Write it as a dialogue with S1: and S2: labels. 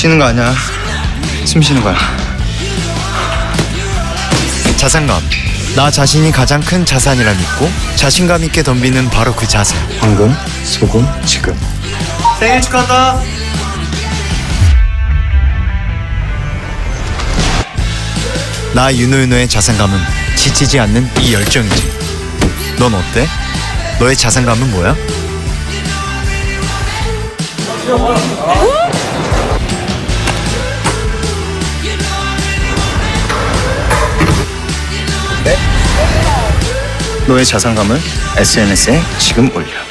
S1: 쉬는 거 아니야. 숨 쉬는 거야.
S2: 자산감. 나 자신이 가장 큰 자산이라 믿고 자신감 있게 덤비는 바로 그 자세.
S1: 황금, 소금, 지금.
S2: 생일 축하한다. 나 윤호윤호의 자산감은 지치지 않는 이 열정이지. 넌 어때? 너의 자산감은 뭐야?
S1: 너의 자산감을 SNS에 지금 올려.